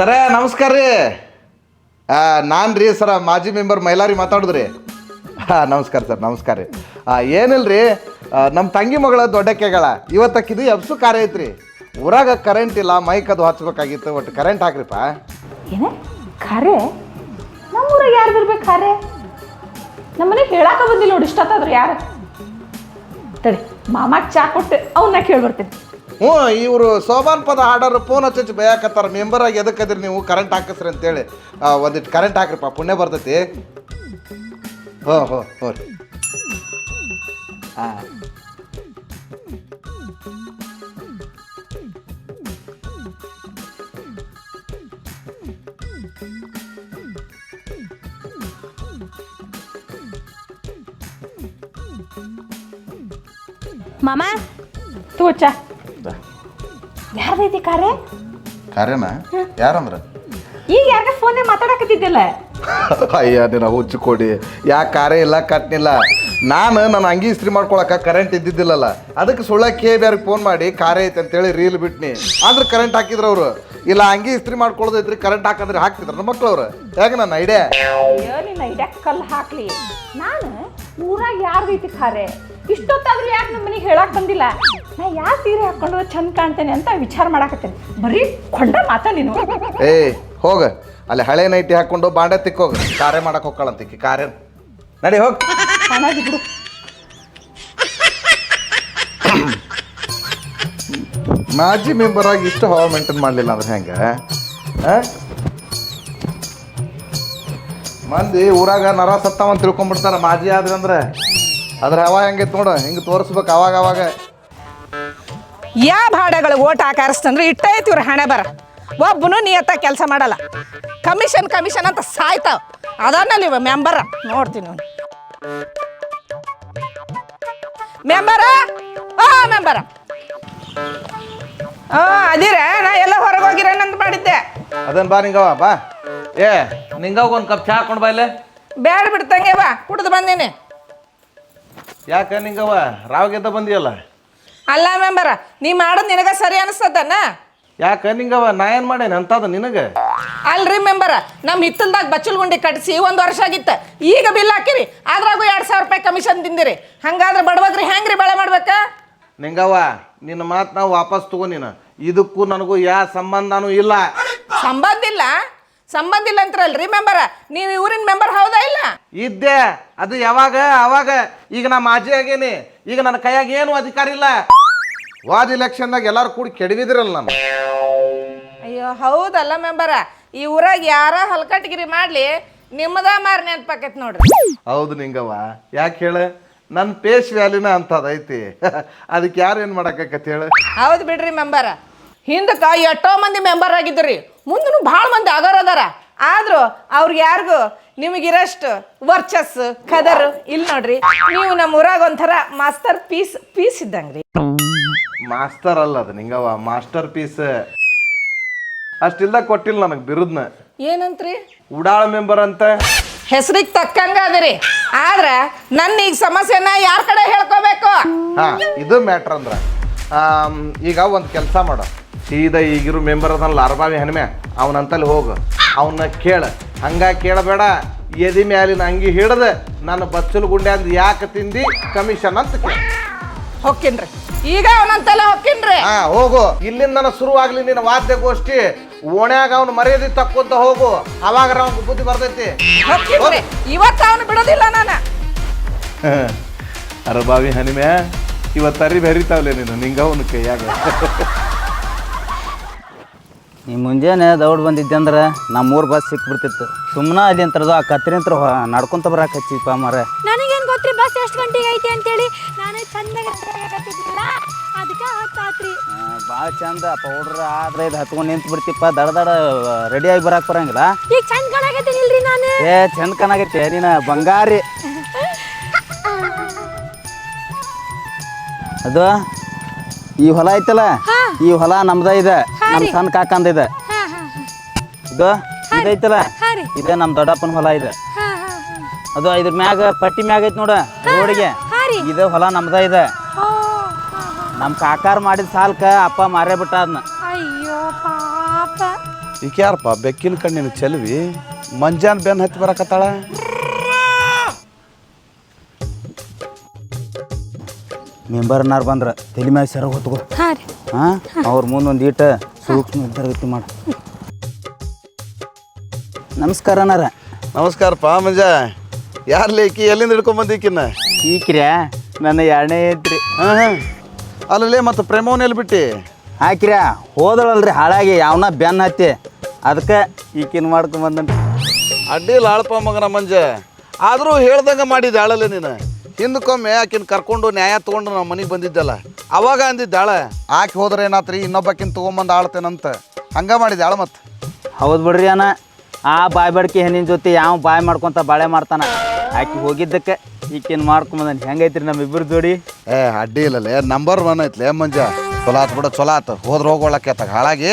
ಸರ, ನಮಸ್ಕಾರ ರೀ. ನಾನು ರೀ ಸರ, ಮಾಜಿ ಮೆಂಬರ್ ಮೈಲಾರಿ ಮಾತಾಡಿದ್ರಿ. ಹಾಂ, ನಮಸ್ಕಾರ ಸರ್, ನಮಸ್ಕಾರ ರೀ. ಏನಿಲ್ಲ ರೀ ನಮ್ಮ ತಂಗಿ ಮಗಳ ದೊಡ್ಡಕ್ಕೆಗಳ ಇವತ್ತಕ್ಕಿದು ಎಬ್ಸು ಕಾರ್ಯ ಐತ್ರಿ. ಊರಾಗ ಕರೆಂಟ್ ಇಲ್ಲ ಮೈಕ್ ಅದು ಹಚ್ಬೇಕಾಗಿತ್ತು, ಒಟ್ಟು ಕರೆಂಟ್ ಹಾಕ್ರಿಪ್ಪ. ಏನ? ಖರೆ? ನಮ್ಮೂರಾಗ ಯಾರು ಬರ್ಬೇಕು ಖರೆ? ನಮ್ಮನೆ ಹೇಳಾಕ ಬಂದಿಲ್ಲ ನೋಡಿ, ಇಷ್ಟತ್ತಾದ್ರು ಯಾರು? ತಡಿ, ಮಾಮಾಗ ಚಾ ಕೊಟ್ಟು ಅವನ್ನ ಕೇಳಿ ಹ್ಞೂ, ಇವರು ಸೋಬಾನ್ ಪದ ಹಾಡೋರು ಫೋನ್ ಹಚ್ಚಿ ಬೈಯಾಕತ್ತಾರ. ಮೆಂಬರ್ ಆಗಿ ಎದಕ್ಕದ್ರಿ ನೀವು? ಕರೆಂಟ್ ಹಾಕಿಸ್ರಿ ಅಂತೇಳಿ. ಒಂದಿಟ್ಟು ಕರೆಂಟ್ ಹಾಕ್ರಿಪ್ಪ, ಪುಣ್ಯ ಬರ್ತೈತಿ. ಹೋ ಹೋ ಹೋ ರೀ. ಹಾಂ ತೂ ಚಾ. ಯಾರ್ದೈತಿ ಕಾರ್ಯ ಕಾರ್ಯನ ಯಾರಂದ್ರ? ಈಗ ಯಾರ ಫೋನೇ ಮಾತಾಡಕತ್ತಿದ್ದಿಲ್ಲ? ಅಯ್ಯ ನಿನ್ನ ಹುಚ್ಚು ಕೊಡಿ. ಯಾಕೆ ಕಾರ್ಯ ಇಲ್ಲ ಕಟ್ನಿಲ್ಲ. ನಾನು ನನ್ನ ಅಂಗಿ ಇಸ್ತ್ರಿ ಮಾಡ್ಕೊಳಕ ಕರೆಂಟ್ ಇದ್ದಿದ್ದಿಲ್ಲಲ್ಲ. ಅದಕ್ಕೆ ಸುಳ್ಳ ಕೆ ಬೇರೆ ಫೋನ್ ಮಾಡಿ ಕಾರ್ಯ ಐತೆ ಅಂತೇಳಿ ರೀಲ್ ಬಿಟ್ನಿ. ಅಂದ್ರೆ ಕರೆಂಟ್ ಹಾಕಿದ್ರು ಅವರು. ಇಲ್ಲ ಅಂಗಿ ಇಸ್ತ್ರಿ ಮಾಡ್ಕೊಳ್ಳೋದೈತ್ರಿ ಕರೆಂಟ್ ಹಾಕಂದ್ರೆ ಹಾಕ್ತಿದ್ರು ನಮ್ಮ ಮಕ್ಳು ಅವ್ರು. ಹೇಗೆ ನನ್ನ ಐಡಿಯಾ ಅಯ್ಯೋ ನಿನ್ನ ಐಡ್ಯಾಕ್ ಕಲ್ಲು ಹಾಕ್ಲಿ. ನಾನು ಊರಾಗ ರೀತಿ ಖಾರೆ ಇಷ್ಟೊತ್ತಾದ್ರೂ ಯಾಕೆ ನಮ್ಮ ಮನೆಗೆ ಹೇಳಕ್ ಬಂದಿಲ್ಲ? ನಾ ಯಾವ ಸೀರೆ ಹಾಕೊಂಡು ಚಂದ ಕಾಣ್ತೇನೆ ಅಂತ ವಿಚಾರ ಮಾಡಾಕತ್ತೇನೆ. ಬರೀ ಕೊಂಡ ಮಾತಾ ನೀನು. ಏ ಹೋಗ. ಅಲ್ಲಿ ಹಳೆ ನೈಟಿ ಹಾಕೊಂಡು ಬಾಂಡೆ ತಿಕ್ಕೋಗ ಕಾರ್ಯ ಮಾಡಕ್ ಹೋಗ್ಕಳಂತಿಕ್ಕಿ ಕಾರ್ಯ ನಡಿ ಹೋಗ್. ಚೆನ್ನಾಗಿ ಬಿಡು. ಮಾಜಿ ಮೆಂಬರ್ ಆಗಿ ಇಷ್ಟು ಹವಾ ಮೇಂಟೈನ್ ಮಾಡಲಿಲ್ಲ ಅಂದ್ರೆ ಹೆಂಗೆ? ಮಂದಿ ಊರಾಗ ನರ ಸತ್ತಾವ ಅಂತ ತಿಳ್ಕೊಂಡ್ಬಿಡ್ತಾರ ಮಾಜಿ ಆದ್ರೆ ಅಂದ್ರೆ. ಅದ್ರ ಹವಾ ಹೆಂಗೈತೆ ನೋಡು ಹಿಂಗೆ ತೋರಿಸ್ಬೇಕು ಅವಾಗ ಅವಾಗ. ಯಾವ ಭಾಡಗಳು ಓಟ್ ಹಾಕಾರಿಸ್ತಂದ್ರೆ ಇಟ್ಟ ಐತಿ ಇವ್ರ ಹಣೆ ಬರ. ಒಬ್ಬನು ನಿಯತ್ತ ಕೆಲಸ ಮಾಡಲ್ಲ. ಕಮಿಷನ್ ಕಮಿಷನ್ ಅಂತ ಸಾಯ್ತಾವ. ಅದನ್ನಲ್ಲಿ ಮೆಂಬರ ನೋಡ್ತೀನಿ ಅವ್ನು ಮೆಂಬರ? ಆ ಮೆಂಬರ. ಆ ಅದಿರ ನಾ ಎಲ್ಲ ಹೊರಗೆ ಹೋಗಿರೇನಂತ ಮಾಡಿದ್ದೆ. ಅದನ್ ಬಾ ನಿಂಗವ ಬಾ. ಏ ನಿಂಗ ಒಂದು ಕಪ್ ಚಾ ಹಾಕೊಂಡು ಬಾ ಇಲ್ಲೇ. ಬೇಡ ಬಿಡ್ತಂಗೆ ಬಾ ಕುಡ್ದು ಬಂದೀನಿ. ಯಾಕೆ ನಿಂಗವ ರಾವ್ಗೆದ್ದ ಬಂದಿಯಲ್ಲ? ಅಲ್ಲ ಮೆಂಬರ ನೀ ಮಾಡೋದ್ ನಿನಗ ಸರಿ ಅನಿಸ್ತದನ್ನ ಯಾಕ ನಿಂಗವ ನಾ ಏನು ಮಾಡೇನಿ ಅಂತದ ನಿನಗೆ? ಅಲ್ರಿ ಮೆಂಬರ ನಮ್ಮ ಹಿತ್ತಲ್ದಾಗ ಬಚ್ಚಲ್ ಗುಂಡಿ ಕಟ್ಸಿ ಒಂದು ವರ್ಷ ಆಗಿತ್ತು. ಈಗ ಬಿಲ್ ಹಾಕಿರಿ ಅದ್ರಾಗೂ ಎರಡು ಸಾವಿರ ರೂಪಾಯಿ ಕಮಿಷನ್ ತಿಂದಿರಿ. ಹಂಗಾದ್ರೆ ಬಡವಗ್ರಿ ಹೆಂಗ್ರಿ ಬೆಳೆ ಮಾಡ್ಬೇಕ? ನಿಂಗವ ನಿನ್ನ ಮಾತು ನಾವು ವಾಪಸ್ ತಗೋ ನೀನು. ಇದಕ್ಕೂ ನನಗೂ ಯಾವ ಸಂಬಂಧನೂ ಇಲ್ಲ. ಸಂಬಂಧ ಇಲ್ಲ? ಸಂಬಂಧ ಇಲ್ಲ ಅಂತಾರಲ್ರಿ ಮೆಂಬರ ನೀವು ಊರಿನ ಮೆಂಬರ್ ಹೌದಾ ಇಲ್ಲ? ಇದ್ದೆ. ಅದು ಯಾವಾಗ? ಅವಾಗ ಈಗ ನಾ ಮಾಜಿ ಆಗೇನಿ. ಈಗ ನನ್ನ ಕೈಯಾಗ ಏನು ಅಧಿಕಾರ ಇಲ್ಲ. ವಾದ ಇಲೆಕ್ಷನ್ದಾಗ ಎಲ್ಲರೂ ಕೂಡಿ ಕೆಡವಿದ್ರಲ್ಲ ನಾನು ಅಯ್ಯೋ ಹೌದಲ್ಲ ಮೆಂಬರ ಈ ಊರಾಗ ಯಾರ ಹಲ್ಕಟ್ಗಿರಿ ಮಾಡ್ಲಿ ನಿಮ್ಮದ ಮಾರ್ ನೆನ್ಪಾಕೈತಿ ನೋಡ್ರಿ. ಹೌದು ನಿಂಗವ್ವ. ಯಾಕೆ ಹೇಳ? ನನ್ನ ಪೇಶ್ ವ್ಯಾಲಿನ ಅಂತದೈತಿ. ಅದಕ್ಕೆ ಯಾರು ಏನು ಮಾಡಕತ್ತೆ ಹೇಳು? ಹೌದು ಬಿಡ್ರಿ ಮೆಂಬರ ಹಿಂದಕ್ಕ ಎಷ್ಟೋ ಮಂದಿ ಮೆಂಬರ್ ಆಗಿದ್ರಿ ಮುಂದೂ ಭಾಳ ಮಂದಿ ಆಗೋರ್ ಅದಾರ. ಆದರೂ ಅವ್ರಿಗೆ ಯಾರಿಗೂ ನಿಮಗಿರಷ್ಟು ವರ್ಚಸ್ ಕದರ್ ಇಲ್ಲಿ ನೋಡ್ರಿ. ನೀವು ನಮ್ಮ ಊರಾಗ ಒಂಥರ ಮಾಸ್ತರ್ ಪೀಸ್ ಪೀಸ್ ಇದ್ದಂಗ್ರಿ. ಮಾಸ್ಟರ್ ಅಲ್ಲ ಅದು ನಿಂಗವ ಮಾಸ್ಟರ್ ಪೀಸ್. ಅಷ್ಟಿಲ್ಲ ಕೊಟ್ಟಿಲ್ಲ ನನಗೆ ಬಿರುದ್ನ. ಏನಂತ್ರಿ? ಉಡಾಳ ಮೆಂಬರ್ ಅಂತ. ಹೆಸರಿಗೆ ತಕ್ಕಂಗ ಅದರಿ. ಆದ್ರೆ ನನ್ನ ಈಗ ಸಮಸ್ಯೆನ ಯಾರ ಕಡೆ ಹೇಳ್ಕೋಬೇಕು? ಹಾ ಇದು ಮ್ಯಾಟ್ರ್ ಅಂದ್ರ. ಆಮ್, ಈಗ ಒಂದು ಕೆಲಸ ಮಾಡು. ಸೀದಾ ಈಗಿರೋ ಮೆಂಬರ್ ಅದನ್ನ ಲಾರ್ಬಾವಿ ಹೆಣ್ಮೆ ಅವನಂತಲ್ಲಿ ಹೋಗು. ಅವನ್ನ ಕೇಳ. ಹಂಗ ಕೇಳಬೇಡ. ಎದಿ ಮ್ಯಾಲಿನ ಅಂಗಿ ಹಿಡ್ದ ನನ್ನ ಬಚ್ಚಲು ಗುಂಡೆ ಅಂದ್ ಯಾಕೆ ತಿಂದಿ? ಕಮಿಷನ್ ಅಂತ ಕೇಳ. ಹೊಕ್ಕಿನ್ರಿ. ಈಗ ಅವನಂತೆಲ್ಲ ಹೊಕ್ಕಿನ್ರಿ. ಹಾ ಹೋಗು. ಇಲ್ಲಿಂದ ನನ್ನ ಶುರುವಾಗ್ಲಿ ನಿನ್ನ ವಾದ್ಯಗೋಷ್ಠಿ ಓಣ್ಯಾಗ ಅವನು ಮರ್ಯಾದೆ ತಕ್ಕೊಂತ ಹೋಗು. ಅವಾಗ ಅವ್ನಿಗೆ ಬುದ್ಧಿ ಬರ್ತೈತಿ. ಹೊಕ್ಕಿನ್ರಿ. ಇವತ್ತು ಅವನು ಬಿಡೋದಿಲ್ಲ ನಾನು. ಅರಬಾವಿ ಹನಿಮೆ ಇವತ್ತು ಅರಿ ಹರಿತಾವ್ಲೆ ನೀನು ನಿಂಗ ಅವನು ಕೈಯಾಗ. ಈ ಮುಂಜಾನೆ ದೌಡ್ ಬಂದಿದ್ದೆ ಅಂದ್ರೆ ನಮ್ಮೂರು ಬಸ್ ಸಿಕ್ಬಿಡ್ತಿತ್ತು. ಸುಮ್ಮನೆ ಅಲ್ಲಿ ಅಂತರದು ಆ ಕತ್ರಿ ಅಂತ ನಡ್ಕೊಂತ ಬರಾಕ್ ಹಚ್ಚಿಪ್ಪ ಮರ ನನಗೇನು ಗೊತ್ತ್ರಿ ಬಸ್ ಎಷ್ಟು ಗಂಟೆಗೆ ಐತಿ ಅಂತೇಳಿ? ನಾನು ಚಂದಾಗ ಅದಕ್ಕೆ ಹತ್ತಾತ್ರಿ. ಭಾಳ ಚಂದ ಪೌಡ್ರ್ ಆದ್ರೆ ಇದು ಹತ್ಕೊಂಡು ನಿಂತು ಬಿಡ್ತಿಪ್ಪ ದಡ ದಡ ರೆಡಿಯಾಗಿ ಬರಾಕ್ ಬರಂಗಿಲ್ಲ. ಈಗ ಚಂದ ಕಾಣಾಕತ್ತೀನಿಲ್ರಿ ನಾನು. ಏ ಚಂದ ಕಾಣಾಗೈತೆ ನೀನ ಬಂಗಾರಿ. ಅದು ಈ ಹೊಲ ಐತಲ್ಲ ಈ ಹೊಲ ನಮ್ದ ಇದೆ. ನಮ್ಮ ಸಣ್ಣ ಕಾಕಂದ ಇದೆ ಹಾ ಹಾ ಇದು ಇದೈತಲ್ಲ? ಇದೇ ನಮ್ಮ ದೊಡ್ಡಪ್ಪನ ಹೊಲ ಇದೆ. ಹಾ ಹಾ ಅದು ಇದ್ರ ಮ್ಯಾಗ ಪಟ್ಟಿ ಮ್ಯಾಗ ಐತಿ ನೋಡ ರೋಡಿಗೆ. ಇದು ಹೊಲ ನಮ್ದ ಇದೆ. ನಮ್ಮ ಕಾಕಾರ ಮಾಡಿದ ಸಾಲ್ಕ ಅಪ್ಪ ಮಾರೇ ಬಿಟ್ಟ ಅದನ್ನ ಅಯ್ಯೋ ಪಾಪ. ಈಕೆ ಯಾರಪ್ಪ? ಬೆಕ್ಕಿನ ಕಣ್ಣಿನ ಚೆಲುವಿ? ಮಂಜಾನ್ ಬೆನ್ ಹತ್ತಿ ಬರಕತ್ತಾಳ? ಮೆಂಬರ್ನಾರು ಬಂದ್ರ ತಲೆ ಮ್ಯಾಗ ಸೆರಗ್ ಹೊತ್ಕೋ. ಹಾಂ? ಅವ್ರ ಮುಂದೊಂದು ಒಂದು ಈಟ ಸೂಕ್ಷ್ಮ ತರಗತಿ ಮಾಡ. ನಮಸ್ಕಾರ ಅನ್ನಾರ ನಮಸ್ಕಾರಪ್ಪ ಮಂಜ. ಯಾರ್ಲಿ ಲೇಕಿ? ಎಲ್ಲಿಂದ ಹಿಡ್ಕೊಂಬಂದು ಈಕಿನ ಈಕ್ರ್ಯಾ ನನ್ನ ಎರಡನೇ ಐತ್ರಿ ಹಾಂ ಹಾಂ. ಅಲ್ಲಲ್ಲೇ ಮತ್ತು ಪ್ರೇಮವನ್ನ ಎಲ್ಲಿ ಬಿಟ್ಟು? ಹಾಕಿರ ಹೋದಳಲ್ರಿ ಹಾಳಾಗಿ ಯಾವನ ಬೆನ್ನ ಹತ್ತಿ. ಅದಕ್ಕೆ ಈಕಿನ ಮಾಡ್ಕೊಂಬಂದ್ರಿ ಅಡ್ಡಿಲ್ಲ ಲಾಳಪ್ಪ ಮಗನ ಮಂಜ. ಆದರೂ ಹೇಳ್ದಂಗೆ ಮಾಡಿದ್ದೆ ಆಳಲ್ಲ ನೀನು. ಹಿಂದಕ್ಕೊಮ್ಮೆ ಆಕಿನ ಕರ್ಕೊಂಡು ನ್ಯಾಯ ತಗೊಂಡು ನಮ್ಮ ಮನೆಗೆ ಬಂದಿದ್ದಲ್ಲ. ಅವಾಗ ಅಂದಿದ್ದಾಳೆ ಆಕೆ ಹೋದ್ರೆ ಏನಾತ್ರಿ? ಇನ್ನೊಬ್ಬಾಕಿನ ತೊಗೊಂಬಂದು ಆಳ್ತೇನಂತ. ಹಂಗೆ ಮಾಡಿದ್ದಾಳೆ ಮತ್ತೆ ಹೌದು ಬಿಡ್ರಿ ಅಣ್ಣ. ಆ ಬಾಯ್ ಬಡ್ಕಿ ಹೆಣ್ಣಿನ ಜೊತೆ ಯಾವ ಬಾಯ್ ಮಾಡ್ಕೊಂತ ಬಾಳೆ ಮಾಡ್ತಾನ? ಆಕಿ ಹೋಗಿದ್ದಕ್ಕೆ ಈಕಿನ ಮಾಡ್ಕೊಂಬಂದ್ ಹೆಂಗೈತ್ರಿ ನಮ್ಮಿಬ್ಬರು ಜೋಡಿ? ಏ ಅಡ್ಡಿ ಇಲ್ಲಲೇ. ನಂಬರ್ ಒನ್ ಐತ್ಲೆ ಮಂಜ. ಚೊಲೋ ಆತು ಬಿಡ ಚೊಲೋ ಆತು. ಹೋದ್ರೆ ಹೋಗೋಳಕ್ಕೆ ಆತ. ಹಾಳಾಗಿ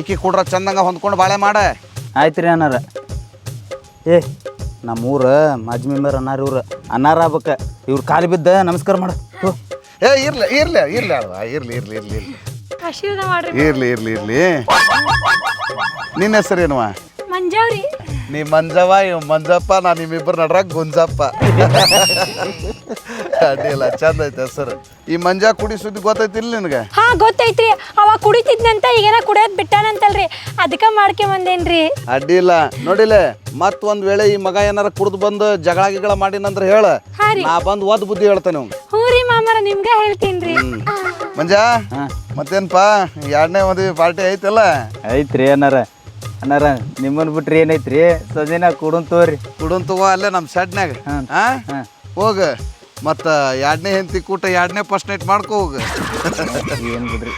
ಈಕಿ ಕೊಡ್ರ ಚಂದಂಗ ಹೊಂದ್ಕೊಂಡು ಬಾಳೆ ಮಾಡ. ಆಯ್ತು ರೀ ಅನ್ನಾರ ಏ ನಮ್ಮೂರ ಮಾಜಿ ಮೆಂಬರ್ ಅನ್ನಾರ ಇವ್ರು. ಅನ್ನಾರ ಆಗ್ಬೇಕ. ಇವ್ರ ಕಾಲು ಬಿದ್ದ ನಮಸ್ಕಾರ ಮಾಡ. ಏ ಇರ್ಲಿ ಇರ್ಲಿ ಇರ್ಲಿ ಅಲ್ವ? ಇರ್ಲಿ ಇರ್ಲಿ ಇರ್ಲಿ ಇರ್ಲಿ. ಆಶೀರ್ವಾದ ಮಾಡ್ರಿ ಇರ್ಲಿ ಇರ್ಲಿ ಇರ್ಲಿ. ನಿನ್ನ ಹೆಸರೇನುವ ಮಂಜಾವ್ರಿ. ನೀ ಮಂಜವ ಇವ್ ಮಂಜಪ್ಪ ನಾ ನಿಮ್ಮಿಬ್ರು ನಡ್ರಾಗ ಗುಂಜಪ್ಪ. ಅಡ್ಡಿಲ್ಲ ಚಂದ ಐತೆ ಸರ್ ಈ ಮಂಜ ಕುಡಿ ಸುದ್ದಿ ಗೊತ್ತೈತಿಲ್ಲ ನಿನಗೆ? ಹಾ ಗೊತ್ತೈತ್ರಿ. ಅವ ಕುಡಿತಿದ್ನಂತ ಈಗೇನ ಕುಡಿಯೋದ್ ಬಿಟ್ಟಾನಂತಲ್ರಿ. ಅದಕ್ಕ ಮಾಡ್ಕೆ ಬಂದೇನ್ರಿ. ಅಡ್ಡಿಲ್ಲ. ನೋಡಿಲೆ ಮತ್ ಒಂದ್ ವೇಳೆ ಈ ಮಗ ಏನಾರ ಕುಡ್ದು ಬಂದು ಜಗಳ ಗಿಗಳ ಮಾಡಿನಂದ್ರ ಹೇಳ. ಹಾ ರೀ. ನಾ ಬಂದು ಓದ್ ಬುದ್ಧಿ ಹೇಳ್ತೇನೆ ಅವ್ನು ಹ್ಞೂ ರೀ ಮಾಮರ ನಿಮ್ಗೆ ಹೇಳ್ತೀನ್ರಿ. ಮಂಜ ಮತ್ತೇನಪ್ಪ ಎರಡನೇ ಮದುವೆ ಪಾರ್ಟಿ ಐತಲ್ಲ? ಐತ್ರಿ ಅನ್ನಾರ ಅನ್ನಾರ ನಿಮ್ಮನ್ ಬಿಟ್ರಿ ಏನೈತ್ರಿ? ಸದಿನ ಕುಡನ್ ತಗೋರಿ. ಕುಡನ್ ತಗೋ ಅಲ್ಲೇ ನಮ್ಮ ಶೆಡ್ನ್ಯಾಗ. ಹಾಂ. ಹೋಗ. ಮತ್ತ ಎರಡನೇ ಹೆಂತಿ ಕೂಟ ಎರಡನೇ ಫಸ್ಟ್ ನೈಟ್ ಮಾಡ್ಕೋ ಹೋಗ. ಏನ್ ಬಿಡ್ರಿ?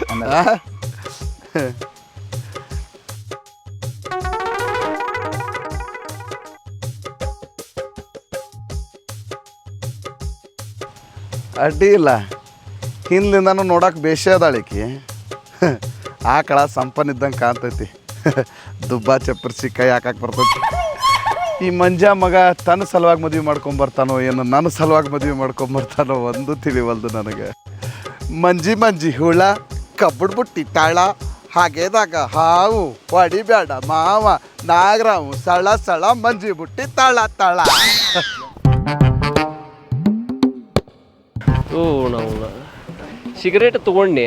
ಅಡ್ಡಿ ಇಲ್ಲ. ಹಿಂದ್ಲಿಂದನೂ ನೋಡಕ್ಕೆ ಬೇಷೇ ಅದಾಳಿಕಿ ಆಕಳ ಸಂಪನ್ ಇದ್ದಂಗೆ ಕಾಣ್ತೈತಿ. ದುಬ್ಬ ಚಪ್ಪರ್ಸಿ ಕೈ ಹಾಕಕ್ಕೆ ಬರ್ತೈತಿ? ಈ ಮಂಜ ಮಗ ತನ್ನ ಸಲುವಾಗಿ ಮದುವೆ ಮಾಡ್ಕೊಂಬರ್ತಾನೋ ಏನು? ನನ್ನ ಸಲುವಾಗಿ ಮದುವೆ ಮಾಡ್ಕೊಂಬರ್ತಾನೋ ಒಂದು ತಿಳಿವಲ್ದು ನನಗೆ. ಮಂಜಿ ಮಂಜಿ ಹುಳ, ಕಬ್ಬಡ್ ಬುಟ್ಟಿ ತಾಳ, ಹಾಗೇದಾಗ ಹಾವು ಹೊಡಿಬೇಡ ಮಾವ, ನಾಗರಾವು, ಸಳ ಸಳ, ಮಂಜಿ ಬುಟ್ಟಿ ತಾಳ ತಾಳ. ಸಿಗರೇಟ್ ತೊಗೊಂಡು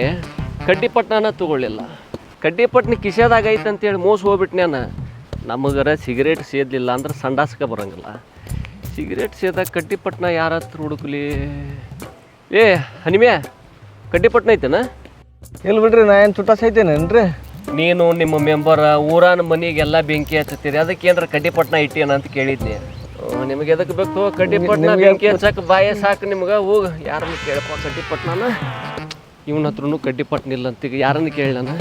ತಗೊಳ್ಳಿಲ್ಲ ತೊಗೊಳ್ಳಿಲ್ಲ. ಕಡ್ಡಿಪಟ್ನ ಕಿಸೆದಾಗ ಐತೆ ಅಂತೇಳಿ ಮೋಸ ಹೋಗ್ಬಿಟ್ಟು ನಾನು ನಮಗರ ಸಿಗರೇಟ್ ಸೇದಲಿಲ್ಲ ಅಂದ್ರೆ ಸಂಡಾಸಕ ಬರಂಗಿಲ್ಲ. ಸಿಗರೇಟ್ ಸೇದಾಗ ಕಡ್ಡಿಪಟ್ನ ಯಾರ ಹತ್ರ ಹುಡುಕ್ಲಿ? ಏ ಹನಿಮೆ ಕಡ್ಡಿಪಟ್ನ ಐತೆನ? ಇಲ್ಲ ಬಿಡ್ರಿ ನಾ ಏನು ಚುಟ್ಟ ಸೈತೇನೇನ್ರಿ ನೀನು ನಿಮ್ಮ ಮೆಂಬರ ಊರಾನ ಮನೆಗೆಲ್ಲ ಬೆಂಕಿ ಹಚ್ಚತ್ತೀರಿ. ಅದಕ್ಕೆ ಏನಾರ ಕಡ್ಡಿಪಟ್ನ ಇಟ್ಟೇನ ಅಂತ ಕೇಳಿದ್ನಿ. ಆ, ನಿಮಗೆ ಎದಕ್ಕೆ ಬೇಕು ಕಡ್ಡಿಪಟ್ನ ಬೆಂಕಿ ಹಚ್ಚಕ್ಕೆ ಬಾಯ ಸಾಕು ನಿಮ್ಗೆ. ಹೋಗ ಯಾರನ್ನು ಕೇಳಪ್ಪ ಕಡ್ಡಿಪಟ್ನನ ಇವನ ಹತ್ರನು ಕಡ್ಡಿಪಟ್ನ ಇಲ್ಲ ಅಂತ ಈಗ ಯಾರನ್ನ ಕೇಳಿ ನಾನು?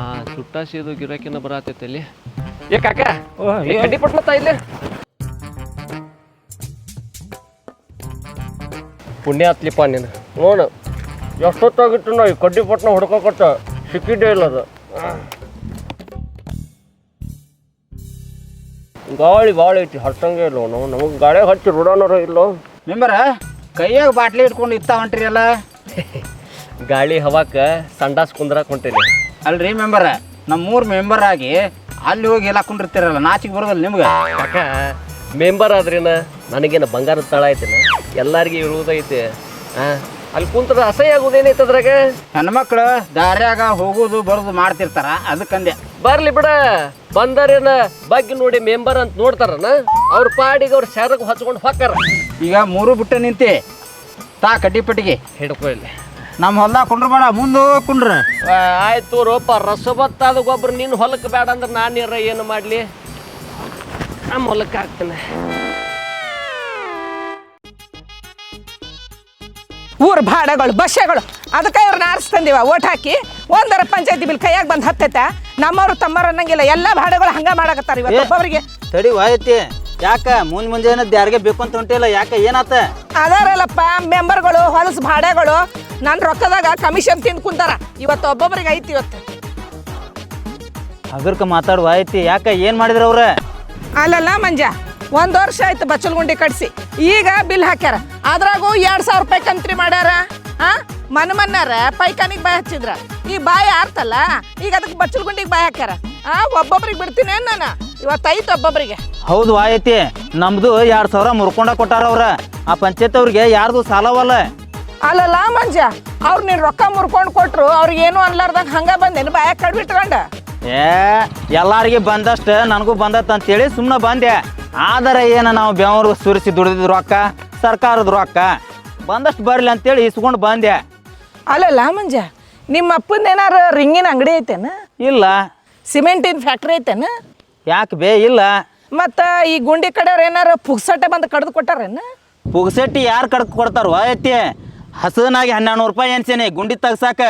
ಆ ಸುಟ್ಟ ಸೀದು ಗಿರಾಕಿನ ಬರತೈತೆ ಅಲ್ಲಿ. ಏ ಕಾಕ ಏ ಕಡ್ಡಿಪಟ್ನ ತಾ ಇಲ್ಲಿ? ಪುಣ್ಯ ಹತ್ಲಿಪ್ಪ ನೀನು ನೋಡು ಎಷ್ಟೊತ್ತಾಗಿತ್ತು ನಾ ಈ ಕಡ್ಡಿಪಟ್ನ ಹುಡ್ಕೋಕತ್ತ. ಸಿಕ್ಕಿದ್ದೇ ಇಲ್ಲ ಅದು. ಗಾಳಿ ಭಾಳ ಐತಿ ಹತ್ತಂಗೆ ಇಲ್ಲ ನಾವು ನಮಗೆ ಗಾಳಿ ಹಚ್ಚಿ ರುಡಾನರ ಇಲ್ಲೋ. ನಿಮ್ಮರ ಕೈಯಾಗ ಬಾಟ್ಲಿ ಇಟ್ಕೊಂಡು ಇತ್ತ ಹೊಂಟ್ರಿ ಅಲ್ಲ ಗಾಳಿ ಹವಾಕ ಸಂಡಾಸ್ ಕುಂದ್ರಾಕ್ ಹೊಂಟೇನಿ ಅಲ್ರಿ ಮೆಂಬರ ನಮ್ಮ ಮೂರು ಮೆಂಬರ್ ಆಗಿ ಅಲ್ಲಿ ಹೋಗಿ ಎಲ್ಲ ಕುಂಡಿರ್ತೀರಲ್ಲ ನಾಚಿಗೆ ಬರೋದಲ್ಲ ನಿಮ್ಗೆ? ಮೆಂಬರ್ ಆದ್ರಿನ ನನಗೇನು ಬಂಗಾರದ ತಳ ಐತೆನ? ಎಲ್ಲಾರ್ಗಿ ಇರುವುದೈತೆ ಹಾಂ ಅಲ್ಲಿ ಕುಂತದ ಅಸಹ್ಯ ಆಗೋದೇನೈತೆ ಅದ್ರಾಗ? ಹೆಣ್ಮಕ್ಳು ದಾರ್ಯಾಗ ಹೋಗೋದು ಬರೋದು ಮಾಡ್ತಿರ್ತಾರ ಅದಕ್ಕಂದೆ ಬರ್ಲಿ ಬಿಡ. ಬಂದರೇನ ಬಗ್ಗೆ ನೋಡಿ ಮೆಂಬರ್ ಅಂತ ನೋಡ್ತಾರನ? ಅವ್ರ ಪಾಡಿಗೆ ಅವ್ರ ಶಾರಕ್ಕೆ ಹಚ್ಕೊಂಡು ಹೊಕ್ಕಾರ. ಈಗ ಮೂರು ಬಿಟ್ಟು ನಿಂತಿ ತಾ ಕಡ್ಡಿಪಟ್ಟಿಗೆ ಹಿಡ್ಕೊ ಇಲ್ಲಿ. ನಮ್ಮ ಹೊಲ್ದಾಗ ಕುಂಡ್ರಬೇಡ ಮುಂದೆ ಕುಂಡ್ರ. ಆಯ್ತು ರೋಪ ಅದು ಗೊಬ್ಬರ ನಿನ್ನ ಹೊಲಕ್ಕೆ ಬೇಡ ಅಂದ್ರೆ ನಾನಿರ ಏನು ಮಾಡಲಿ? ನಮ್ಮ ಹೊಲಕ್ಕೆ ಹಾಕ್ತೇನೆ. ಊರ ಭಾಡಗಳು ಬಸ್ಸೆಗಳು ಅದಕ್ಕೆ ಇವ್ರನ್ನ ಆರಿಸ್ತಂದಿವ ಓಟ್ ಹಾಕಿ. ಒಂದರ ಪಂಚಾಯತಿ ಬಿಲ್ ಕೈಯಾಗ ಬಂದು ಹತ್ತೈತ. ನಮ್ಮವ್ರು ತಮ್ಮವ್ರು ಅನ್ನಂಗಿಲ್ಲ ಎಲ್ಲ ಭಾಡಗಳು ಹಂಗ ಮಾಡಕತ್ತಾರ ಇವತ್ತು ಒಬ್ಬೊಬ್ರಿಗೆ. ತಡಿ ವಾಯತಿ. ಯಾಕ ಮುಂದ್ ಮುಂಜಾನೆ ಯಾರಿಗೆ ಬೇಕು ಅಂತ ಹೊಂಟಿಲ್ಲ ಯಾಕ ಏನಾತ? ಅದಾರಲ್ಲಪ್ಪ ಮೆಂಬರ್ಗಳು ಹೊಲಸು ಭಾಡೆಗಳು ನನ್ನ ರೊಕ್ಕದಾಗ ಕಮಿಷನ್ ತಿಂದು ಕುಂತಾರ. ಇವತ್ತು ಒಬ್ಬೊಬ್ಬರಿಗೆ ಐತಿ ಇವತ್ತು. ಹಗರ್ಕ ಮಾತಾಡುವ ಐತಿ ಯಾಕ ಏನ್ ಮಾಡಿದ್ರ ಅವ್ರ? ಅಲ್ಲಲ್ಲ ಮಂಜ ಒಂದು ವರ್ಷ ಆಯ್ತು ಬಚ್ಚಲ್ಗುಂಡಿ ಕಟ್ಸಿ. ಈಗ ಬಿಲ್ ಹಾಕ್ಯಾರ. ಅದ್ರಾಗೂ ಎರಡು ಸಾವಿರ ರೂಪಾಯಿ ಕಂತ್ರಿ ಮಾಡ್ಯಾರ. ಆ? ಮನ ಮನ್ನಾರ ಪೈಕಾನಿಗೆ ಬಾಯಿ ಹಚ್ಚಿದ್ರ. ಈ ಬಾಯಿ ಆರ್ತಲ್ಲ ಈಗ ಅದಕ್ಕೆ ಬಚ್ಚಲ್ಗುಂಡಿಗೆ ಬಾಯಿ ಹಾಕ್ಯಾರ. ಆ ಒಬ್ಬೊಬ್ರಿಗೆ ಬಿಡ್ತೀನಿ ನಾನು? ಇವತ್ತೈತು ಒಬ್ಬೊಬ್ರಿಗೆ. ಹೌದು ಆಯ್ತಿ. ನಮ್ದು ಎರಡು ಸಾವಿರ ಮುರ್ಕೊಂಡ ಕೊಟ್ಟಾರ ಅವ್ರ. ಆ ಪಂಚಾಯತ್ ಅವ್ರಿಗೆ ಯಾರ್ದು ಸಾಲವಲ್ಲ. ಅಲ್ಲಲ್ಲ ಮಂಜ ಅವ್ರು ನೀನು ರೊಕ್ಕ ಮುರ್ಕೊಂಡು ಕೊಟ್ರು ಅವ್ರಿಗೆ ಏನು ಅನ್ಲಾರ್ದಂಗೆ ಹಂಗ ಬಂದೇನು ಬಾಯ ಕಡ್ಬಿಟ್ಕೊಂಡ ಏ ಎಲ್ಲಾರಿಗೆ ಬಂದಷ್ಟು ನನಗೂ ಬಂದತ್ ಅಂತೇಳಿ ಸುಮ್ಮನೆ ಬಂದೆ. ಆದರೆ ಏನು ನಾವು ಬೆವರು ಸುರಿಸಿ ದುಡಿದಿದ್ ರೊಕ್ಕ ಸರ್ಕಾರದ ರೊಕ್ಕ ಬಂದಷ್ಟು ಬರಲಿ ಅಂತೇಳಿ ಇಸ್ಕೊಂಡು ಬಂದೆ. ಅಲ್ಲಲ್ಲ ಮಂಜ ನಿಮ್ಮ ಅಪ್ಪಂದ ಏನಾರ ರಿಂಗಿನ ಅಂಗಡಿ ಐತೇನ? ಇಲ್ಲ. ಸಿಮೆಂಟಿನ ಫ್ಯಾಕ್ಟ್ರಿ ಐತೇನ? ಯಾಕೆ ಬೇ ಇಲ್ಲ. ಮತ್ತು ಈ ಗುಂಡಿ ಕಡೆಯವ್ರು ಏನಾರ ಪುಗ್ಸಟ್ಟೆ ಬಂದು ಕಡ್ದು ಕೊಟ್ಟಾರೇನು? ಪುಗ್ಸಟ್ಟಿ ಯಾರು ಕಡ್ದು ಕೊಡ್ತಾರೋ ಐತಿ. ಹಸನಾಗಿ ಹನ್ನೆರಡು ನೂರು ರೂಪಾಯಿ ಎನ್ಸೇನೆ ಗುಂಡಿ ತಗ್ಸಾಕ.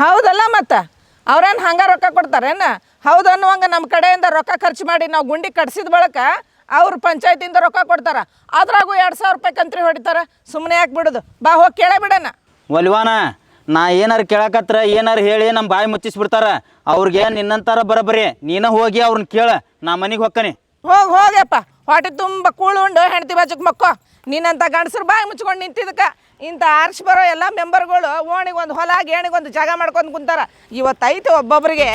ಹೌದಲ್ಲ ಮತ್ತ? ಅವ್ರೇನು ಹಂಗ ರೊಕ್ಕ ಕೊಡ್ತಾರೇನ ಹೌದು ಅನ್ನುವಂಗ ನಮ್ಮ ಕಡೆಯಿಂದ ರೊಕ್ಕ ಖರ್ಚು ಮಾಡಿ ನಾವು ಗುಂಡಿ ಕಟ್ಸಿದ ಬಳಕ ಅವ್ರು ಪಂಚಾಯತಿಯಿಂದ ರೊಕ್ಕ ಕೊಡ್ತಾರ. ಅದ್ರಾಗೂ ಎರಡು ಸಾವಿರ ರೂಪಾಯಿ ಕಂತ್ರಿ ಹೊಡಿತಾರ. ಸುಮ್ಮನೆ ಯಾಕೆ ಬಿಡೋದು? ಬಾ ಹೋಗಿ ಕೇಳೇ ಬಿಡಣ. ಒಲ್ವಾನ ನಾ ಏನಾರು ಕೇಳಕತ್ರ ಏನಾರು ಹೇಳಿ ನಮ್ಮ ಬಾಯಿ ಮುಚ್ಚಿಸ್ಬಿಡ್ತಾರ. ಅವ್ರಿಗೆ ನಿನ್ನಂತಾರ ಬರಬರಿ. ನೀನ ಹೋಗಿ ಅವ್ರನ್ನ ಕೇಳ ನಾ ಮನೆಗೆ ಹೊಕ್ಕನಿ. ಹೋಗಿ ಹೋಗ್ಯಪ್ಪ. ಹೊಟ್ಟೆ ತುಂಬ ಕೂಳು ಉಂಡು ಹೆಂಡತಿ ಬಾಜುಕ್ ಮಕ್ಕೋ. ನೀನಂತ ಗಂಡಸ್ರು ಬಾಯಿ ಮುಚ್ಕೊಂಡು ನಿಂತಿದ್ದಕ್ಕೆ ಇಂಥ ಆರ್ಸ್ ಬರೋ ಎಲ್ಲ ಮೆಂಬರ್ಗಳು ಓಣಿಗೆ ಒಂದು ಹೊಲ ಗೇಣಿಗೆ ಒಂದು ಜಾಗ ಮಾಡ್ಕೊಂಡು ಕುಂತಾರ. ಇವತ್ತೈತೆ ಒಬ್ಬೊಬ್ರಿಗೆ.